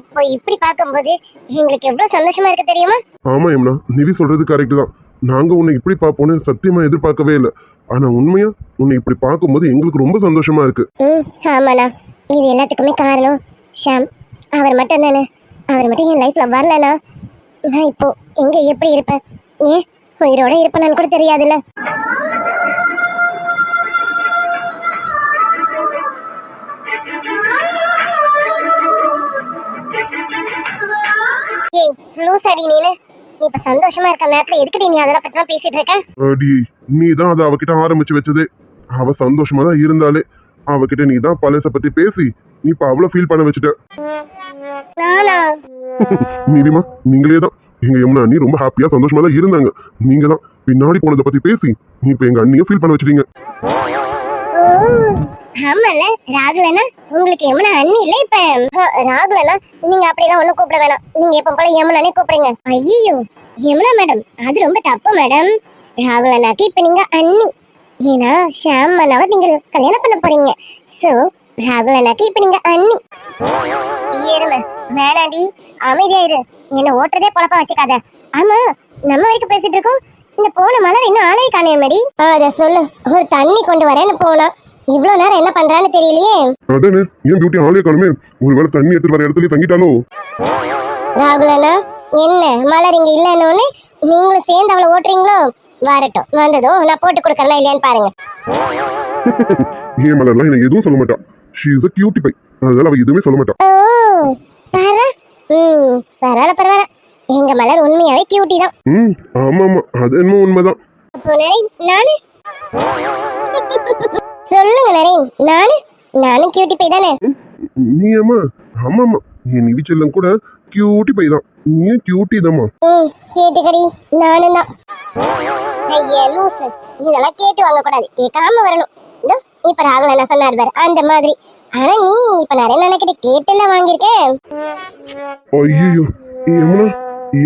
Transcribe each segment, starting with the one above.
இப்போ இப்படி பார்க்கும்போது எங்களுக்கு எவ்வளவு சந்தோஷமா இருக்கு தெரியுமா? ஆமா யமுனா நிவி சொல்றது கரெக்ட் தான். நாங்க உன்னை இப்படி பார்ப்போம்னு சத்தியமா எதிர்பார்க்கவே இல்லை. ஆனா உண்மையா உன்னை இப்படி பார்க்கும்போது எங்களுக்கு ரொம்ப சந்தோஷமா இருக்கு. ம் ஆமாண்ணா. இது எல்லாத்துக்குமே காரணம் ஷாம். அவர் மட்டும் தானே. அவர் மட்டும் என் லைஃப்ல வரலனா நான் இப்போ எங்க எப்படி இருப்பேன்? ஏன்? உயிரோட இருப்பேன்னு கூட தெரியாதுல்ல. ஏய் லூஸ் அடி நீனு. நீ இப்ப சந்தோஷமா இருக்க நேரத்துல எதுக்குடி நீ அதெல்லாம் பத்தி தான் பேசிட்டு இருக்க? அடி நீ தான் அதை அவகிட்ட ஆரம்பிச்சு வச்சதே. அவ சந்தோஷமா தான் இருந்தாலே. அவகிட்ட நீ தான் பழச பத்தி பேசி நீ இப்ப அவ்வளவு ஃபீல் பண்ண வச்சுட்ட. நிவிமா நீங்களே தான். எங்க யமுனா அண்ணி ரொம்ப ஹாப்பியா சந்தோஷமா தான் இருந்தாங்க. நீங்க தான் பின்னாடி போனதை பத்தி பேசி நீ இப்ப எங்க அண்ணியை ஃபீல் பண்ண வச்சிட்டீங்க. ஓ ஆமால ராகுலனா உங்களுக்கு யமுனா அண்ணி இல்ல இப்ப? ராகுலனா நீங்க அப்படியெல்லாம் ஒண்ணும் கூப்பிட வேணாம். நீங்க எப்ப போல யமுனானே கூப்பிடுங்க. ஐயோ யமுனா மேடம் அது ரொம்ப தப்பு மேடம். ராகுலனாக்கு இப்ப நீங்க அண்ணி. ஏன்னா ஷாம் அண்ணாவை நீங்க கல்யாணம் பண்ண போறீங்க. சோ ராகுலனாக்கு இப்ப நீங்க அண்ணி. ஏறுமே வேணாண்டி. அமைதியாயிரு என்ன ஓட்டுறதே பொழப்பா வச்சுக்காத. ஆமா நம்ம வரைக்கும் பேசிட்டு இருக்கோம். இந்த போன மலர் இன்னும் ஆளே காணையமடி அத சொல்லு. ஒரு தண்ணி கொண்டு வரேன்னு போனா. இவ்வளவு நேரம் என்ன பண்றான்னு தெரியலையே. அதானே ஏன் பியூட்டி ஆளே காணுமே? ஒருவேளை தண்ணி எடுத்துட்டு வர இடத்துல தங்கிட்டாலோ? ராகுலனா என்ன? மலர் இங்க இல்லன்னு நீங்களும் சேர்ந்து அவளை ஓட்டுறீங்களோ? வரட்டும். வந்ததும் நான் போட்டு கொடுக்கறேன் இல்லையான்னு பாருங்க. ஏன் மலர்லாம் எனக்கு எதுவும் சொல்ல மாட்டா? She is a cutie pie அதனால அவ எதுவுமே சொல்ல மாட்டா. ஓ பாரா ம் பரவாயில்ல பரவாயில்ல. எங்க மலர் உண்மையாவே கியூட்டி தான். ம் ஆமா ஆமா அது என்னமோ உண்மைதான். அப்போ நரேன் நானு? சொல்லுங்க நரேன் நானு? நானும் கியூட்டி பை தானே? நீ அம்மா ஆமா ஆமா என் நிவி செல்லம் கூட கியூட்டி பை தான். நீயும் கியூட்டி தாம்மா. ம் கேட்டுக்கடி நானும் தான். ஐயா லூசு. இதெல்லாம் கேட்டு வாங்க கூடாது கேட்காம வரணும். இதோ இப்ப ராகுல் என்ன சொன்னார் பாரு அந்த மாதிரி. ஆனா நீ இப்ப நிறைய நினைக்கிட்டு கேட்டுல வாங்கியிருக்கேன் ஐயோ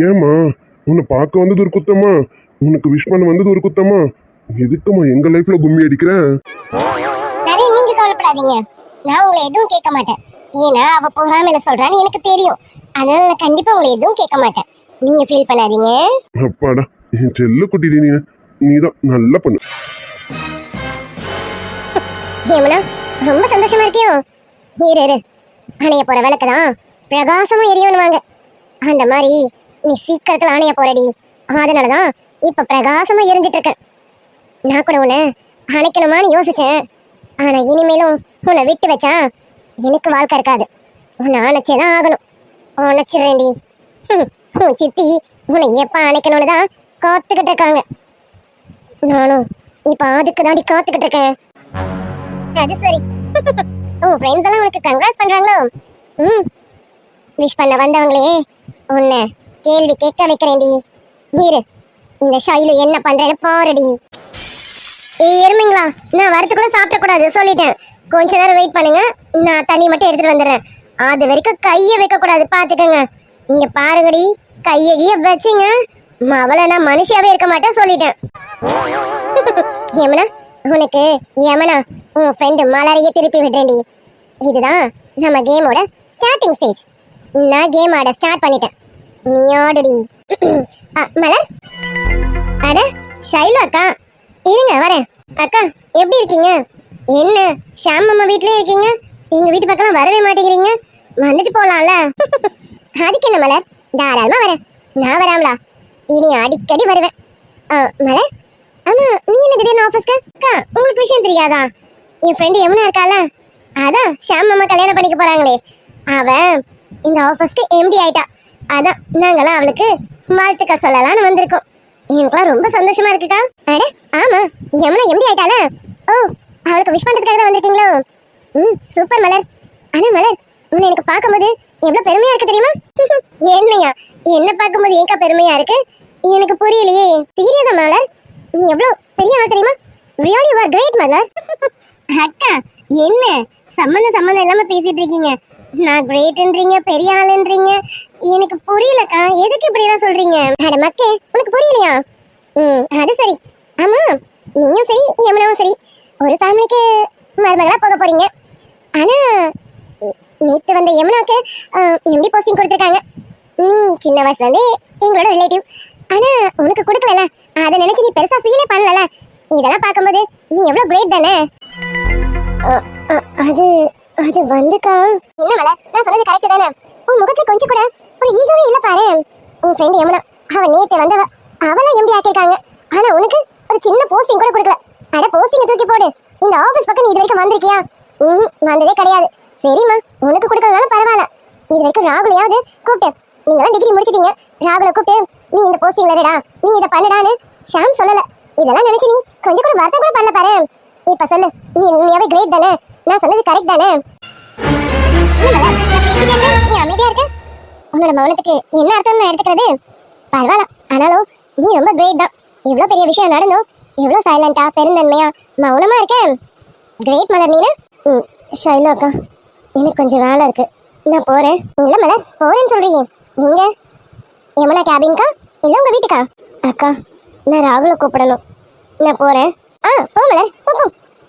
ஏம்மா உன்னை பார்க்க வந்தது ஒரு குத்தமா? உனக்கு விஷ் பண்ண வந்தது ஒரு குத்தமா? எதுக்குமா எங்க லைஃப்ல கும்மி அடிக்கிற? நிறைய நீங்க கவலைப்படாதீங்க. நான் உங்களை எதுவும் கேட்க மாட்டேன். ஏன்னா அவ பொறாமையில சொல்றான்னு எனக்கு தெரியும். அதனால நான் கண்டிப்பா உங்களை எதுவும் கேட்க மாட்டேன். நீங்க ஃபீல் பண்ணாதீங்க. அப்பாடா என் செல்ல குட்டி நீ நீதான் நல்லா பண்ணு. ஏமனா ரொம்ப சந்தோஷமா இருக்கியோ? இரு இரு. அணைய போற விளக்கு தான் பிரகாசமா எரியணுவாங்க அந்த மாதிரி நீ சீக்கிரத்தில் ஆணைய போறடி. அதனாலதான் இப்போ பிரகாசமாக எரிஞ்சிட்டு இருக்க நான் கூட உன்னை அணைக்கணுமான்னு யோசிச்சேன். ஆனால் இனிமேலும் உன்னை விட்டு வச்சா எனக்கு வாழ்க்கை இருக்காது. உன்னை அணைச்சேதான் ஆகணும். அணைச்சிடுறேன்டி. ஹம், உன் சித்தி உன்னை எப்போ அணைக்கணும்னு தான் காத்துக்கிட்டு இருக்காங்க. நானும் இப்போ அதுக்கு தாண்டி காத்துக்கிட்டு இருக்கேன். அது சரி. உன் ஃப்ரெண்ட்ஸ் எல்லாம் உனக்கு கங்க்ராட்ஸ் பண்ணுறாங்களோ ம் விஷ் பண்ண வந்தவங்களே உன்னை கேள்வி கேட்க வைக்கிறேன்டி. நீரு இந்த ஷைலு என்ன பண்றேன்னு பாருடி. ஏய் எருமைங்களா நான் வரத்துக்குள்ள சாப்பிடக்கூடாது சொல்லிட்டேன். கொஞ்ச நேரம் வெயிட் பண்ணுங்க நான் தண்ணி மட்டும் எடுத்துட்டு வந்துடுறேன். அது வரைக்கும் கையை வைக்க கூடாது பாத்துக்கோங்க இங்க பாருங்கடி கையை கைய வச்சுங்க. அவளை நான் மனுஷியாவே இருக்க மாட்டேன் சொல்லிட்டேன். ஏமனா உனக்கு ஏமனா உன் ஃப்ரெண்டு மலரைய திருப்பி விடுறேன்டி. இதுதான் நம்ம கேமோட ஸ்டார்டிங் ஸ்டேஜ் நான் கேம் ஆட ஸ்டார்ட் பண்ணிட்டேன். நீ அ, மலர்? அட ஷைலு அக்கா. இருங்க வரேன். அக்கா எப்படி இருக்கீங்க? என்ன ஷாம் அம்மா வீட்லயே இருக்கீங்க? எங்க வீட்டு பக்கம் வரவே மாட்டேங்கிறீங்க. வந்துட்டு போலாம்ல. அதுக்கு என்ன மலர்? தாராளமா வரேன். நான் வராமலா? இனி அடிக்கடி வருவேன். மலர்? ஆமா நீ என்ன திடீர்னு ஆஃபீஸ்க்கு அக்கா உங்களுக்கு விஷயம் தெரியாதா? என் ஃப்ரெண்டு எம்னா இருக்கால அதான் ஷாம் அம்மா கல்யாணம் பண்ணிக்க போறாங்களே. அவன் இந்த ஆஃபீஸ்க்கு எம்டி ஆயிட்டா. அதான் நாங்களாம் அவளுக்கு வாழ்த்துக்கள் சொல்லலாம்னு வந்திருக்கோம். எனக்குலாம் ரொம்ப சந்தோஷமா இருக்குக்கா. அட ஆமா யமுனா எம்டி ஆயிட்டால ஓ அவளுக்கு விஷ் பண்றதுக்காக தான் வந்திருக்கீங்களோ? ம் சூப்பர் மலர். ஆனா மலர் உன்னை எனக்கு பார்க்கும்போது எவ்வளவு பெருமையா இருக்கு தெரியுமா? என்னையா என்ன பார்க்கும்போது ஏக்கா பெருமையா இருக்கு? எனக்கு புரியலையே. சீரியஸா மலர்? நீ எவ்வளவு பெரிய ஆள் தெரியுமா? Really you are great Malar. அக்கா என்ன? சம்மந்தம் சம்மந்தம் இல்லாம பேசிட்டு இருக்கீங்க. நான் கிரேட்ன்றீங்க பெரிய ஆளுன்றீங்க. எனக்கு புரியலக்கா எதுக்கு இப்படி தான் சொல்றீங்க? அட மக்கே உனக்கு புரியலையா? ம் அது சரி. ஆமா நீயும் சரி யமுனாவும் சரி. ஒரு ஃபேமிலிக்கு மருமகளா போக போறீங்க. ஆனா நேற்று நேத்து வந்த யமுனாக்கு எம்டி போஸ்டிங் கொடுத்துருக்காங்க. நீ சின்ன வயசுலேருந்து எங்களோட ரிலேட்டிவ் ஆனா உனக்கு கொடுக்கலல அதை நினைச்சு நீ பெருசா ஃபீலே பண்ணலல இதெல்லாம் பார்க்கும்போது நீ எவ்வளவு கிரேட் தானே? அது அது வந்துக்கா. என்ன மலை? நான் சொல்றது கரெக்ட் தானே? உன் முகத்துல கொஞ்சம் கூட ஒரு ஈகோவே இல்ல பாரு. உன் ஃப்ரெண்ட் யமுனா அவ நேத்து வந்தவ அவளை எம்பி ஆக்கியிருக்காங்க. ஆனா உனக்கு ஒரு சின்ன போஸ்டிங் கூட கொடுக்கல. அட போஸ்டிங் தூக்கி போடு. இந்த ஆபீஸ் பக்கம் நீ இது வரைக்கும் வந்திருக்கியா? ம் வந்ததே கிடையாது. சரிம்மா உனக்கு கொடுக்கறதுனால பரவாயில்ல. இது வரைக்கும் ராகுலையாவது கூப்பிட்டு நீங்களாம் டிகிரி முடிச்சிட்டீங்க. ராகுல கூப்பிட்டு நீ இந்த போஸ்டிங்ல இருடா நீ இதை பண்ணுடான்னு ஷாம் சொல்லல. இதெல்லாம் நினைச்சு நீ கொஞ்சம் கூட வருத்தம் கூட பண்ணல பாரு. இப்ப சொல்லு. நீ உண்மையாவே கிரேட் தானே? நான் சொன்னது கரெக்ட் தானே? நீ அமைதியா இருக்க உன்னோட மௌனத்துக்கு என்ன அர்த்தம் நான் எடுத்துக்கிறது? பரவாயில்ல. ஆனாலும் நீ ரொம்ப கிரேட் தான். இவ்வளோ பெரிய விஷயம் நடந்தும் இவ்வளோ சைலண்டா பெருந்தன்மையா மௌனமா இருக்கேன் கிரேட் மலர் நீனு? ம் அக்கா எனக்கு கொஞ்சம் வேலை இருக்கு. நான் போறேன். இல்லை மலர் போறேன்னு சொல்றீங்க. எங்க? யமுனா கேபின்கா இல்லை உங்க வீட்டுக்கா? அக்கா நான் ராகுல கூப்பிடணும். நான் போறேன். ஆ போ மலர் போ போ.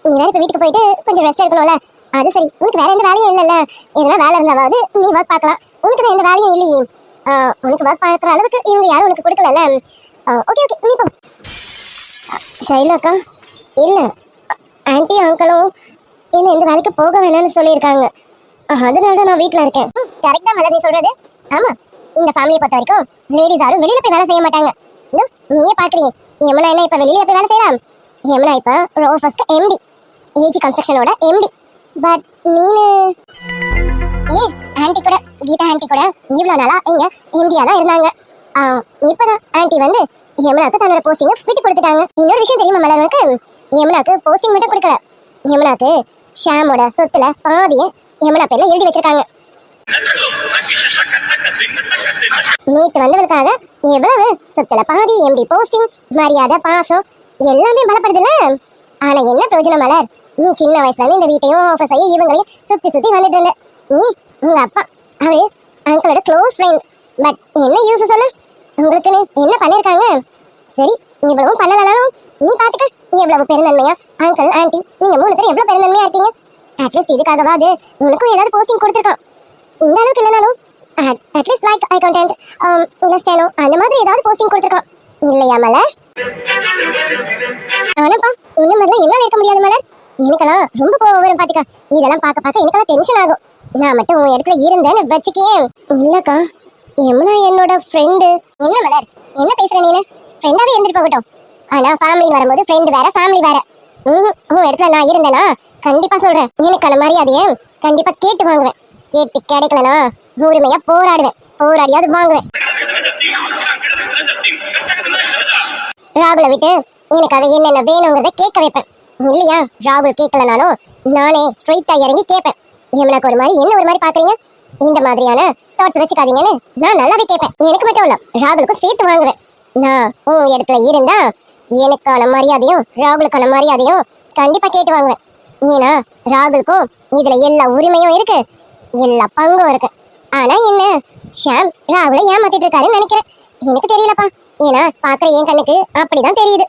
நீ வேற வீட்டுக்கு போயிட்டு கொஞ்சம் ரெஸ்ட் எடுக்கணும்ல. அது சரி உனக்கு வேற எந்த வேலையும் இல்லைல்ல. எதனா வேலை இருந்தாவது நீ ஒர்க் பார்க்கலாம். உனக்கு தான் எந்த வேலையும் இல்லையே. உனக்கு ஒர்க் பார்க்குற அளவுக்கு இவங்க யாரும் உனக்கு கொடுக்கலல்ல. ஓகே ஓகே நீ போ. ஷைலாக்கா இல்லை ஆன்ட்டி அங்கிளும் என்ன இந்த வேலைக்கு போக வேணாம்னு சொல்லியிருக்காங்க. அதனால தான் நான் வீட்டில் இருக்கேன். கரெக்டாக மலர் நீ சொல்கிறது ஆமாம் இந்த ஃபேமிலியை பொறுத்த வரைக்கும் லேடிஸ் யாரும் வெளியில் போய் வேலை செய்ய மாட்டாங்க. இன்னும் நீயே பார்க்குறீங்க எம்மனா என்ன இப்போ வெளியில் போய் வேலை செய்யலாம்? யமுனா இப்போ ரோ ஃபர்ஸ்ட் எம்டி ஏஜி கன்ஸ்ட்ரக்ஷனோட எம்டி பட் நீனு ஏ ஆண்டி கூட கீதா ஆன்ட்டி கூட இவ்வளோ நாளா இங்க இந்தியா தான் இருந்தாங்க. இப்போதான் இப்பதான் வந்து யமுனாக்கு தன்னோட போஸ்டிங்கை விட்டு கொடுத்துட்டாங்க. இன்னொரு விஷயம் தெரியுமா மேடம் எனக்கு யமுனாக்கு போஸ்டிங் மட்டும் கொடுக்கல. யமுனாக்கு ஷாமோட சொத்துல பாதியை யமுனா பேர்ல எழுதி வச்சிருக்காங்க. நேற்று வந்தவளுக்காக எவ்வளவு சொத்துல பாதி எம்டி போஸ்டிங் மரியாதை பாசம் எல்லாமே பலப்படுதுல்ல? ஆனா என்ன பிரயோஜனம் மலர்? நீ சின்ன வயசுல இந்த வீட்டையும் ஆஃபீஸையும் இவங்களையும் சுத்தி சுத்தி வந்துட்டு இருந்த. நீ உங்க அப்பா அவரு அங்கிளோட க்ளோஸ் ஃப்ரெண்ட் பட் என்ன யூஸ் சொல்லு? உங்களுக்குன்னு என்ன பண்ணிருக்காங்க? சரி இவ்வளவும் பண்ணலனாலும் நீ பாத்துக்க. எவ்வளவு பெருந்தன்மையா? அங்கிள் ஆன்ட்டி நீங்க மூணு பேரும் எவ்வளவு பெருந்தன்மையா இருக்கீங்க? அட்லீஸ்ட் இதுக்காகவாது உனக்கும் ஏதாவது போஸ்டிங் கொடுத்துருக்கோம். இந்த அளவுக்கு இல்லைனாலும் அட்லீஸ்ட் லைக் அக்கௌண்டன்ட் இல்லை ஸ்டேனோ அந்த மாதிரி ஏதாவது போஸ்டிங் கொடுத்துருக்கோம். இல்லையா மலர்? ஆனாப்பா இந்த மாதிரிலாம் என்னால இருக்க முடியாது மலர். எனக்கெல்லாம் ரொம்ப கோவம் வரும் பாத்துக்க. இதெல்லாம் பார்க்க பார்க்க எனக்கெல்லாம் டென்ஷன் ஆகும். நான் மட்டும் உன் இடத்துல இருந்தேன்னு வச்சுக்கே இல்லக்கா யமுனா என்னோட ஃப்ரெண்டு என்ன மலர்? என்ன பேசுற நீனு? ஃப்ரெண்டாவே இருந்துட்டு போகட்டும். ஆனா ஃபேமிலி வரும்போது ஃப்ரெண்டு வேற ஃபேமிலி வேற. ம் உன் இடத்துல நான் இருந்தேனா கண்டிப்பா சொல்றேன். எனக்கான மரியாதையை கண்டிப்பா கேட்டு வாங்குவேன். கேட்டு கிடைக்கலனா உரிமையா போராடுவேன். போராடியாவது வாங்குவேன். ராகுலை விட்டு எனக்காக என்னென்ன வேணுங்கிறத கேட்க வைப்பேன். இல்லையா ராகுல் கேட்கலனாலும் நானே? ஸ்ட்ரைட்டாக இறங்கி கேட்பேன். எவனுக்கு ஒரு மாதிரி என்ன ஒரு மாதிரி பார்க்குறீங்க? இந்த மாதிரியான தாட்ஸ் வச்சுக்காதீங்கன்னு நான் நல்லாவே கேட்பேன். எனக்கு மட்டும் இல்ல ராகுலுக்கும் சேர்த்து வாங்குவேன். நான் உன் இடத்துல இருந்தா எனக்கான மரியாதையும் ராகுலுக்கான மரியாதையும் கண்டிப்பா கேட்டு வாங்குவேன். ஏன்னா ராகுலுக்கும் இதுல எல்லா உரிமையும் இருக்கு எல்லா பங்கும் இருக்கு. ஆனா என்ன ஷாம் ராகுலை ஏமாத்திட்டு இருக்காருன்னு நினைக்கிறேன். எனக்கு தெரியலப்பா. ஏன்னா பாக்குற என் கண்ணுக்கு அப்படிதான் தெரியுது.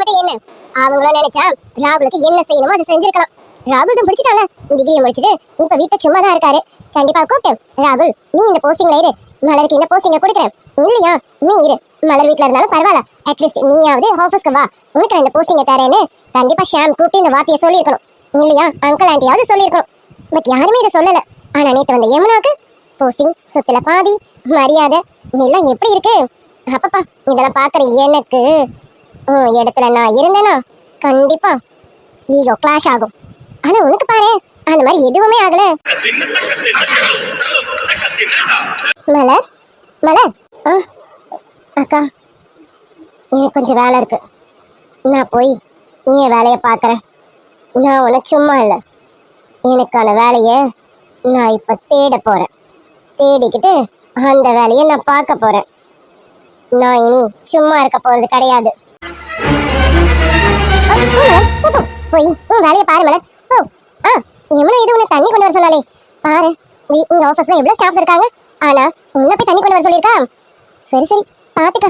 மட்டும் என்ன? அவங்களும் நினைச்சா ராகுலுக்கு என்ன செய்யணுமோ அதை செஞ்சிருக்கலாம். ராகுல் தான் முடிச்சிட்டாங்க டிகிரியை முடிச்சிட்டு இப்ப வீட்டை சும்மா தான் இருக்காரு. கண்டிப்பா கூப்பிட்டு ராகுல் நீ இந்த போஸ்டிங்ல இரு. மலருக்கு இந்த போஸ்டிங்க கொடுக்குறேன். இல்லையா? நீ இரு. மலர் வீட்ல இருந்தாலும் பரவாயில்ல. அட்லீஸ்ட் நீயாவது ஆஃபீஸ்க்கு வா. உனக்கு இந்த போஸ்டிங்க தரேன்னு கண்டிப்பா ஷாம் கூப்பிட்டு இந்த வார்த்தையை சொல்லியிருக்கணும். இல்லையா? அங்கிள் ஆண்டியாவது சொல்லியிருக்கணும். பட் யாருமே இதை சொல்லல. ஆனா நேத்து வந்த யமுனாவுக்கு போஸ்டிங் சொத்துல பாதி மரியாதை எல்லாம் எப்படி இருக்கு? அப்பப்பா இதெல்லாம் பாக்குற எனக்கு. உன் இடத்துல நான் இருந்தேனா? கண்டிப்பா. ஈகோ கிளாஷ் ஆகும். ஆனா உனக்கு பாரு அந்த மாதிரி எதுவுமே ஆகல. மலர் மலர். ஆ அக்கா எனக்கு கொஞ்சம் வேலை இருக்கு. நான் போய் நீ என் வேலையை பார்க்குறேன் நான் உனக்கு சும்மா இல்லை. எனக்கான வேலையை நான் இப்போ தேட போகிறேன் தேடிக்கிட்டு அந்த வேலையை நான் பார்க்க போகிறேன் நான் இனி சும்மா இருக்க போகிறது கிடையாது. போய் உன் வேலையை பாரு மலர். ஓ ஆ எவ்வளோ இது உன்னை தண்ணி கொண்டு வர சொன்னாலே பாரு நீ உங்க ஆஃபீஸ்ல எவ்வளோ ஸ்டாஃப்ஸ் இருக்காங்க. ஆனா உன்னை போய் தண்ணி கொண்டு வர சொல்லியிருக்கா? சரி சரி பார்த்துக்க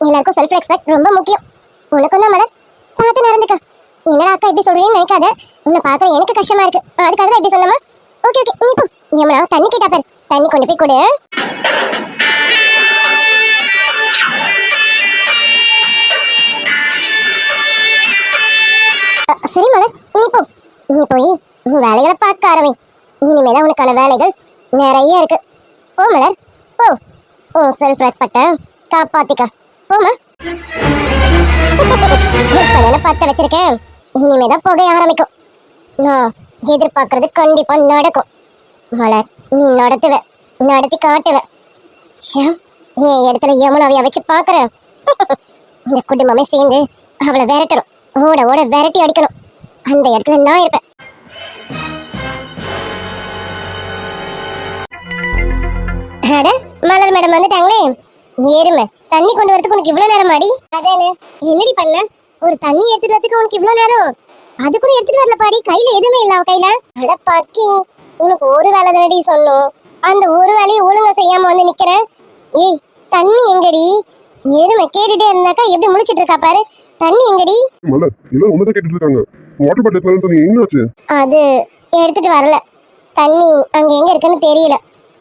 எல்லாருக்கும் செல்ஃப் ரெஸ்பெக்ட் ரொம்ப முக்கியம். உனக்கும் தான் மலர். பார்த்து நடந்துக்க. என்னடா அக்கா இப்படி சொல்றேன்னு நினைக்காத. உன்னை பார்க்க எனக்கு கஷ்டமா இருக்கு. அதுக்காக தான் இப்படி சொன்னமா ஓகே ஓகே. நீ போ. ஏமா தண்ணி கேட்டா பாரு. தண்ணி கொண்டு போய் கொடு. சரி மலர் நீ போ. நீ போய் உன் வேலைகளை பார்க்க ஆரம்பி. இனிமேதான் உனக்கான வேலைகள் நிறைய இருக்கு. போ மலர் போ. ஓ செல்ஃப் ரெஸ்பெக்ட காப்பாத்திக்க. போமா இப்பதானே பத்த வச்சிருக்கேன். இனிமேதான் புகைய ஆரம்பிக்கும். நான் எதிர்பார்க்கறது கண்டிப்பா நடக்கும். மலர் நீ நடத்துவ நடத்தி காட்டுவ. ஷாம், என் இடத்துல யமுனாவைய வச்சு பாக்குறேன் இந்த குடும்பமே சேர்ந்து அவளை விரட்டணும். ஓட ஓட விரட்டி அடிக்கணும். அந்த இடத்துல நான் இருப்பேன். அட மலர் மேடம் வந்துட்டாங்களே. ஏறுமை தண்ணி கொண்டு வரதுக்கு உனக்கு இவ்வளவு நேரம் மாடி அதானே என்னடி பண்ண? ஒரு தண்ணி எடுத்துட்டு வரதுக்கு உனக்கு இவ்வளவு நேரம்? அது கூட எடுத்துட்டு வரல பாடி. கையில எதுவுமே இல்ல அவ கையில. அட பாக்கி உனக்கு ஒரு வேலை தானடி சொன்னோம் அந்த ஒரு வேலையை ஒழுங்கா செய்யாம வந்து நிக்கிறேன் ஏய் தண்ணி எங்கடி? எருமை கேட்டுட்டே இருந்தாக்கா எப்படி முழிச்சிட்டு இருக்கா பாரு. தண்ணி எங்கடி? மலர் எல்லாம் ஒன்னதான் கேட்டுட்டு இருக்காங்க. வாட்டர் பாட்டில் எடுத்துன்னு சொன்னீங்க என்னாச்சு அது எடுத்துட்டு வரல. தண்ணி அங்க எங்க இருக்குன்னு தெரியல.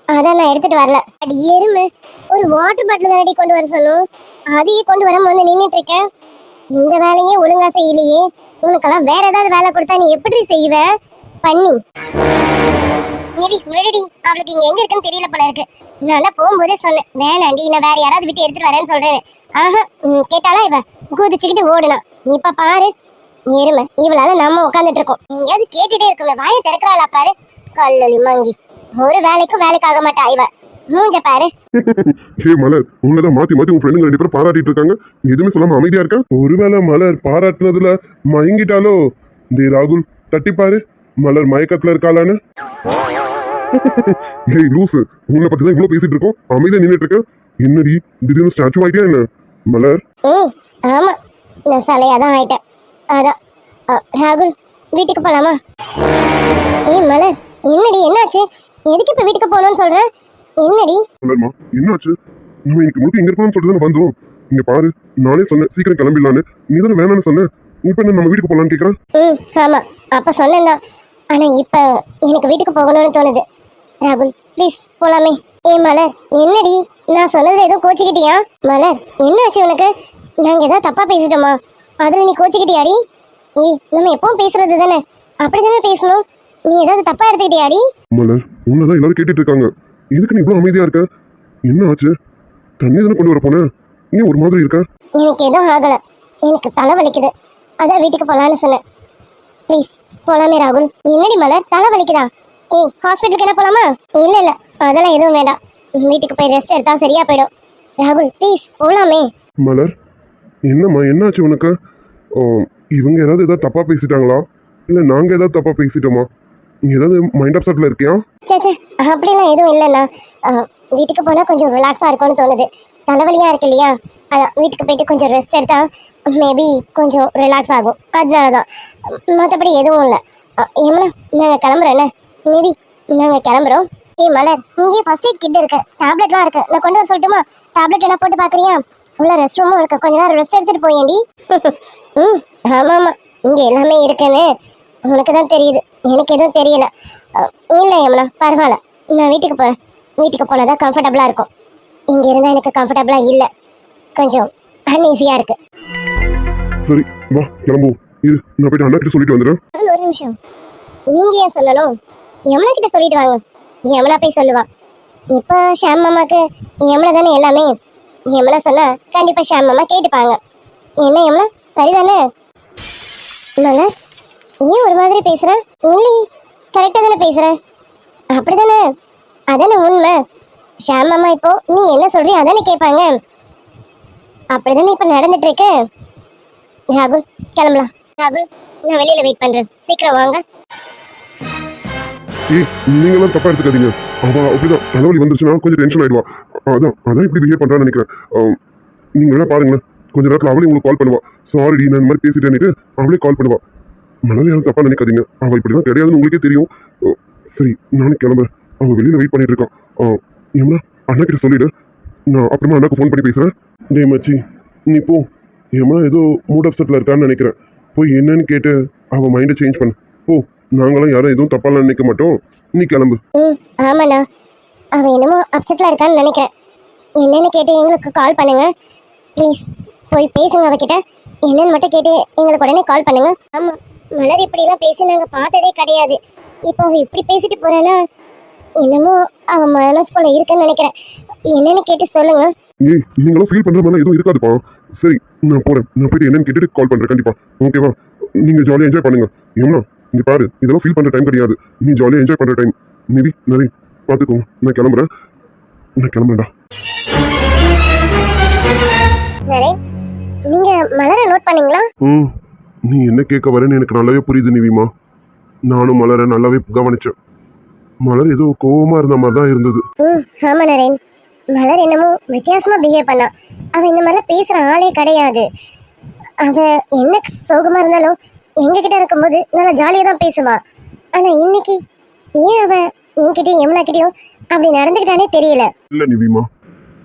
அதான் நான் எடுத்துட்டு வரல. அடி எருமை ஒரு வாட்டர் பாட்டில் தானடி கொண்டு வர சொன்னோம். அதையே கொண்டு வராம வந்து நின்னுட்டு இருக்கேன் இந்த வேலையே ஒழுங்கா செய்யலையே. உனக்கெல்லாம் வேற ஏதாவது வேலை கொடுத்தா நீ எப்படி செய்வ? பண்ணி நிவி முன்னாடி அவளுக்கு இங்க எங்க இருக்குன்னு தெரியல போல இருக்கு. நல்லா போகும்போதே சொன்னேன் வேணாண்டி நான் வேற யாராவது விட்டு எடுத்துட்டு வரேன்னு சொல்றேன் ஆஹா கேட்டாலா இவ? குதிச்சுக்கிட்டு ஓடுனா. இப்ப பாரு எருமை இவளால நம்ம உட்காந்துட்டு இருக்கோம். எங்கேயாவது கேட்டுட்டே இருக்கோம் வாயை திறக்கிறாளா பாரு? கல்லொலி மங்கி. ஒரு வேலைக்கும் வேலைக்காக மாட்டா இவ. மூஞ்ச பாரு. ஹே மலர் உன்னதான் மாத்தி மாத்தி உன் ஃப்ரெண்டுங்க ரெண்டு பேரும் பாராட்டிட்டு இருக்காங்க. எதுவுமே சொல்லாம அமைதியா இருக்கா? ஒருவேளை மலர் பாராட்டுனதுல மயங்கிட்டாலோ? டே ராகுல் தட்டி பாரு. மலர் மயக்கத்துல இருக்காளான்னு. ஏய் லூசு உன்னை பத்தி தான் இவ்வளவு பேசிட்டு இருக்கோம். அமைதியா நின்னுட்டு இருக்க. என்னடி திடீர்னு ஸ்டாச்சு ஆயிட்டியா என்ன? மலர்? ம் ஆமா. நான் சிலையா தான் ஆயிட்டேன். அதான். ராகுல் வீட்டுக்கு போலாமா? ஏய் மலர் என்னடி என்னாச்சு? எதுக்கு இப்ப வீட்டுக்கு போகணும்னு சொல்ற? என்னடி? மலர்மா என்னாச்சு? நம்ம இன்னைக்கு முழுக்க எங்க இருக்கணும்னு சொல்லிட்டு தானே வந்தோம். இங்க பாரு நானே சொன்னேன் சீக்கிரம் கிளம்பிடலான்னு. நீ தானே வேணாம்னு சொன்ன. இப்ப என்ன நம்ம வீட்டுக்கு போலான்னு கேக்குறேன் ம் ஆமா. அப்ப சொன்னேன் தான் ஆனா இப்ப எனக்கு வீட்டுக்கு போகணும்னு தோணுது. ராகுல் ப்ளீஸ் போலாமே. ஏய் மலர் என்னடி? நான் சொன்னது எதுவும் கோச்சிக்கிட்டியா? மலர் என்னாச்சு உனக்கு? நாங்க ஏதாவது தப்பா பேசிட்டோமா? அதுல நீ கோச்சிக்கிட்டியாடி? ஏய் நம்ம எப்பவும் பேசுறது தானே. அப்படிதானே பேசணும். நீ ஏதாவது தப்பா எடுத்துக்கிட்டியாடி? மலர் உன்னதான் எல்லாரும் கேட்டுட்டு இருக்காங்க. எதுக்கு நீ இவ்வளவு அமைதியா இருக்க? என்ன ஆச்சு? தண்ணி தானே கொண்டு வர போன? ஏன் ஒரு மாதிரி இருக்க? எனக்கு எதுவும் ஆகல. எனக்கு தலை வலிக்குது. அதான் வீட்டுக்கு போலான்னு சொன்னேன். ப்ளீஸ் போலாமே ராகுல். என்னடி மலர்? தலை வலிக்குதா? ஏய் ஹாஸ்பிட்டலுக்கு என்ன போலாமா? இல்ல இல்ல. அதெல்லாம் எதுவும் வேண்டாம். வீட்டுக்கு போய் ரெஸ்ட் எடுத்தா சரியா போயிடும். ராகுல் ப்ளீஸ் போலாமே. மலர் என்னம்மா என்னாச்சு உனக்கு? ஓ, இவங்க ஏதாவது ஏதாவது தப்பா பேசிட்டாங்களா? இல்ல நாங்க ஏதாவது தப்பா பேசிட்டோமா? நீ ஏதாவது மைண்ட் அப்செட்ல இருக்கியா? சே சே அப்படிலாம் எதுவும் இல்லைண்ணா. வீட்டுக்கு போனால் கொஞ்சம் ரிலாக்ஸாக இருக்கும்னு தோணுது. தலைவலியாக இருக்கு இல்லையா? அதான் வீட்டுக்கு போயிட்டு கொஞ்சம் ரெஸ்ட் எடுத்தா மேபி கொஞ்சம் ரிலாக்ஸ் ஆகும். அதனால தான் மற்றபடி எதுவும் இல்லை. ஏமனா நாங்கள் கிளம்புறேண்ணே மேபி நாங்கள் கிளம்புறோம். ஏ மலர் இங்கேயே ஃபர்ஸ்ட் எய்ட் கிட் இருக்கு. டேப்லெட்லாம் இருக்கு. நான் கொண்டு வர சொல்லட்டுமா? டேப்லெட் என்ன போட்டு பார்க்குறியா? உள்ள ரெஸ்ட் ரூமும் இருக்கு. கொஞ்ச நேரம் ரெஸ்ட் எடுத்துட்டு போயேண்டி ம் ஆமாம் ஆமாம் இங்கே எல்லாமே இருக்குன்னு உனக்கு தான் தெரியுது. எனக்கு எதுவும் தெரியல. இல்லை யமுனா பரவாயில்ல. நான் வீட்டுக்கு போகிறேன் வீட்டுக்கு போனால் தான் கம்ஃபர்டபுளாக இருக்கும். இங்கே இருந்தால் எனக்கு கம்ஃபர்டபுளாக இல்லை. கொஞ்சம் அன்ஈஸியாக இருக்கு. சரி வா கிளம்புவோம். இரு நான் போயிட்டு அண்ணா கிட்ட சொல்லிட்டு வந்துடுறேன். ஒரு நிமிஷம். நீங்க ஏன் சொல்லணும்? யமுனா கிட்ட சொல்லிட்டு வாங்க. யமுனா போய் சொல்லுவா. இப்போ ஷாம் மாமாக்கு யமுனா தானே எல்லாமே? யமுனா சொன்னா கண்டிப்பா ஷாம் மாமா கேட்டுப்பாங்க. என்ன யமுனா? சரிதானே? மலர் ஏன் ஒரு மாதிரி பேசுற? நில்லி கரெக்டாக தானே பேசுற? அப்படிதானே? அதானே உண்மை. ஷாம் மாமா இப்போ நீ என்ன சொல்றீ அதானே கேட்பாங்க. அப்படிதானே இப்போ நடந்துட்டு இருக்கு ராகுல் கிளம்பலாம். ராகுல் நான் வெளியில வெயிட் பண்றேன். சீக்கிரம் வாங்க. ஏய் நீங்களாம் தப்பா எடுத்துக்காதீங்க. அவ அப்படிதான். தலைவலி வந்துருச்சுன்னா கொஞ்சம் டென்ஷன் ஆயிடுவா. அதான் அதான் இப்படி பிஹேவ் பண்றான்னு நினைக்கிறேன். நீங்க வேணா பாருங்களேன். கொஞ்ச நேரத்தில் அவளே உங்களுக்கு கால் பண்ணுவா. சாரி நான் இந்த மாதிரி பேசிட்டேன்னுட்டு அவளே கால் பண்ணுவா. மனதில் யாரும் தப்பா நினைக்காதீங்க. அவ்வளோ தான் கிடையாதுன்னு உங்களுக்கே தெரியும். ஓ, சரி நானும் கிளம்புறேன் அவள் வெளியில் வெயிட் பண்ணிட்டு இருக்கான் எம்னா அண்ணா கிட்ட சொல்லிடு. நான் அப்புறமா அண்ணாக்கு ஃபோன் பண்ணி பேசுகிறேன் டே மச்சி நீ போ. எம்னா ஏதோ மூட் அப்செட்டில் இருக்கான்னு நினைக்கிறேன். போய் என்னன்னு கேட்டு அவன் மைண்டை சேஞ்ச் பண்ணு. ஓ நாங்களாம் யாரும் எதுவும் தப்பாலாம் நினைக்க மாட்டோம். நீ கிளம்பு. ம் ஆமாண்ணா. அவன் என்னமோ அப்செட்டில் இருக்கான்னு நினைக்கிறேன். என்னன்னு கேட்டு எங்களுக்கு கால் பண்ணுங்க. ப்ளீஸ் போய் பேசுங்க அவகிட்ட. என்னன்னு மட்டும் கேட்டு எங்களுக்கு உடனே கால் பண்ணுங்க. ஆமாம் மலர் இப்படிலாம் பேசி நாங்கள் பார்த்ததே கிடையாது. இப்போ அவள் இப்படி பேசிட்டு போறானா? என்னமோ அவன் மனசுக்குள்ள இருக்குன்னு நினைக்கிறேன். என்னன்னு கேட்டு சொல்லுங்க. ஏய் நீங்களும் ஃபீல் பண்ற மாதிரிலாம் எதுவும் இருக்காதுப்பா. சரி நான் போறேன். நான் போயிட்டு என்னன்னு கேட்டுட்டு கால் பண்றேன். கண்டிப்பா. ஓகேவா நீங்க ஜாலியா என்ஜாய் பண்ணுங்க. ஏமா இங்க பாரு இதெல்லாம் ஃபீல் பண்ற டைம் கிடையாது. நீ ஜாலியா என்ஜாய் பண்ற டைம் நிவி நரி பாத்துக்கோ நான் கிளம்புறேன். நான் கிளம்புறேன்டா. நீங்க மலரை நோட் பண்ணீங்களா? ம். நீ என்ன கேட்க வரேன்னு எனக்கு நல்லாவே புரியுது நிவிமா. நானும் மலரை நல்லாவே கவனிச்சேன். மலர் ஏதோ கோவமா இருந்த மாதிரி தான் இருந்தது. ம் ஆமா நரேன். மலர் என்னமோ வித்தியாசமா பிஹேவ் பண்ணா. அவ இந்த மாதிரிலாம் பேசுற ஆளே கிடையாது. அவ என்ன சோகமா இருந்தாலும் எங்ககிட்ட இருக்கும்போது நல்லா ஜாலியா தான் பேசுவா. ஆனா இன்னைக்கு ஏன் அவ என்கிட்டயும் யமுனாக்கிட்டயும் அப்படி நடந்துக்கிட்டானே தெரியல. இல்ல நிவிமா.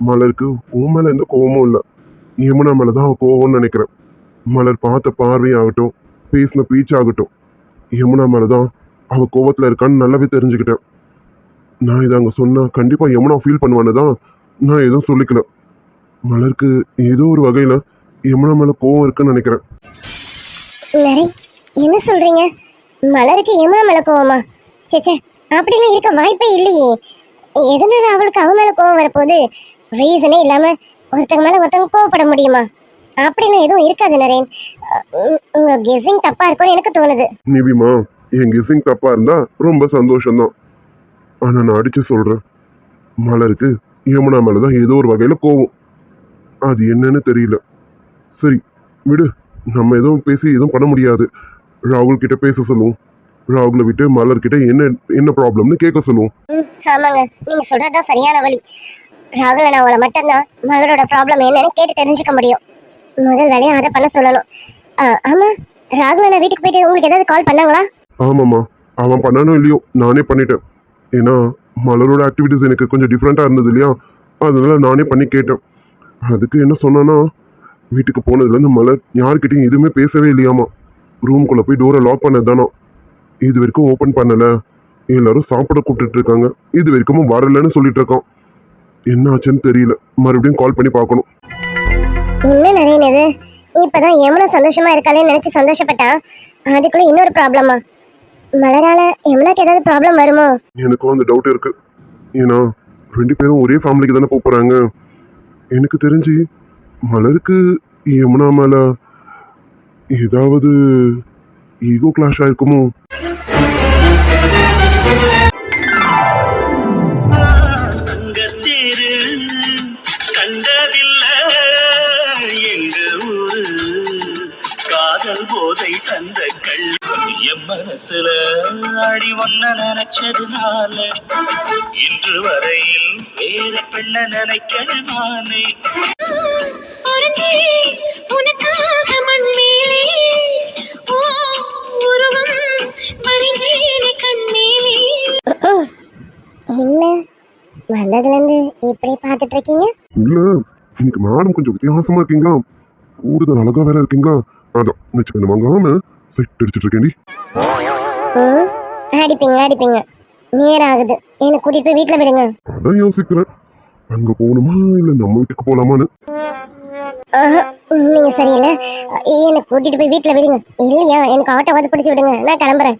மலருக்கு உன் மேல எந்த கோவமும் இல்ல. யமுனா மேல தான் கோவம்னு நினைக்கிறேன். மலர் பார்த்த பார்வையாகட்டும் பேசின பேச்சாகட்டும். யமுனா மேலே தான் அவள் கோவத்தில் இருக்கான்னு நல்லாவே தெரிஞ்சுக்கிட்டேன். நான் இதை அங்கே சொன்னால் கண்டிப்பாக யமுனா ஃபீல் பண்ணுவான்னு தான் நான் எதுவும் சொல்லிக்கல. மலருக்கு ஏதோ ஒரு வகையில் யமுனா மேலே கோவம் இருக்குன்னு நினைக்கிறேன். என்ன சொல்கிறீங்க மலருக்கு யமுனா மேலே கோவமா? சேச்சே அப்படிலாம் இருக்க வாய்ப்பே இல்லையே. எதனால அவளுக்கு அவன் மேலே கோவம் வரப்போகுது? ரீசனே இல்லாமல் ஒருத்தங்க மேலே ஒருத்தங்க கோவப்பட முடியுமா? அப்படின்னு எதுவும் இருக்காது நரேன். உங்க கெஸிங் தப்பா இருக்கும்னு எனக்கு தோணுது. நிவிமா என் கெஸிங் தப்பா இருந்தா ரொம்ப சந்தோஷம்தான். ஆனா நான் அடிச்சு சொல்றேன். மலருக்கு யமுனா மேலதான் ஏதோ ஒரு வகையில கோவம். அது என்னன்னு தெரியல. சரி விடு. நம்ம எதுவும் பேசி எதுவும் பண்ண முடியாது. ராகுல் கிட்ட பேச சொல்லுவோம். ராகுலை விட்டு மலர் கிட்ட என்ன என்ன ப்ராப்ளம்னு கேட்க சொல்லுவோம். ஆமாங்க. நீங்க சொல்றதுதான் சரியான வழி. ராகுல் அண்ணாவோட மட்டும்தான் மகளோட ப்ராப்ளம் என்னன்னு கேட்டு தெரிஞ்சுக்க முடியும். முதல் வேலையை அதை பண்ண சொல்லணும். ஆமா. ராகுல் வீட்டுக்கு போயிட்டு உங்களுக்கு ஏதாவது கால் பண்ணாங்களா? ஆமாம்மா. அவன் பண்ணானோ இல்லையோ நானே பண்ணிட்டேன். ஏன்னா மலரோட ஆக்டிவிட்டிஸ் எனக்கு கொஞ்சம் டிஃப்ரெண்ட்டாக இருந்தது இல்லையா? அதனால நானே பண்ணி கேட்டேன். அதுக்கு என்ன சொன்னான்னா வீட்டுக்கு போனதுலேருந்து மலர் யார்கிட்டயும் எதுவுமே பேசவே இல்லையாமா. ரூம்குள்ளே போய் டோரை லாக் பண்ணது தானோ இது வரைக்கும் ஓப்பன் பண்ணலை. எல்லாரும் சாப்பிட கூப்பிட்டு இருக்காங்க. இது வரைக்கும் வரலன்னு சொல்லிட்டு இருக்கான். என்ன ஆச்சுன்னு தெரியல. மறுபடியும் கால் பண்ணி பார்க்கணும். என்ன நிறைய இது இப்பதான் யமுனா சந்தோஷமா இருக்காளேன்னு நினைச்சு சந்தோஷப்பட்டா. அதுக்குள்ள இன்னொரு ப்ராப்ளமா மலரால யமுனாக்கு ஏதாவது ப்ராப்ளம் வருமோ? எனக்கும் அந்த டவுட் இருக்கு. ஏன்னா ரெண்டு பேரும் ஒரே ஃபேமிலிக்கு தானே போக போறாங்க எனக்கு தெரிஞ்சு மலருக்கு யமுனா மேல ஏதாவது ஈகோ கிளாஷ் ஆயிருக்குமோ? மனசுல அடி ஒன்ன நினைச்சதுனால இன்று வரையில் வேற பெண்ண நினைக்கிற நானே உனக்காக மண்மேலே ஓ உருவம் மறைஞ்சேனே கண்மேலே. என்ன? வந்ததுல இருந்து இப்படி பார்த்துட்டு இருக்கீங்க இல்ல இன்னைக்கு மேடம் கொஞ்சம் வித்தியாசமா இருக்கீங்களா? கூடுதல் அழகா வேற இருக்கீங்களா? அதான் வச்சுக்கணும் வாங்காம செட் அடிச்சிட்டு இருக்கேன்டி ம், அடிப்பீங்க அடிப்பீங்க. நேரம் ஆகுது என்னை கூட்டிட்டு போய் வீட்டுல விடுங்க. அதான் யோசிக்கிறேன். அங்க போகணுமா இல்ல நம்ம வீட்டுக்கு போலாமான்னு? ஆஹா, நீங்க சரியில்லை. என்னை கூட்டிட்டு போய் வீட்டுல விடுங்க. இல்லையா எனக்கு ஆட்டோவாது பிடிச்சு விடுங்க. நான் கிளம்புறேன்.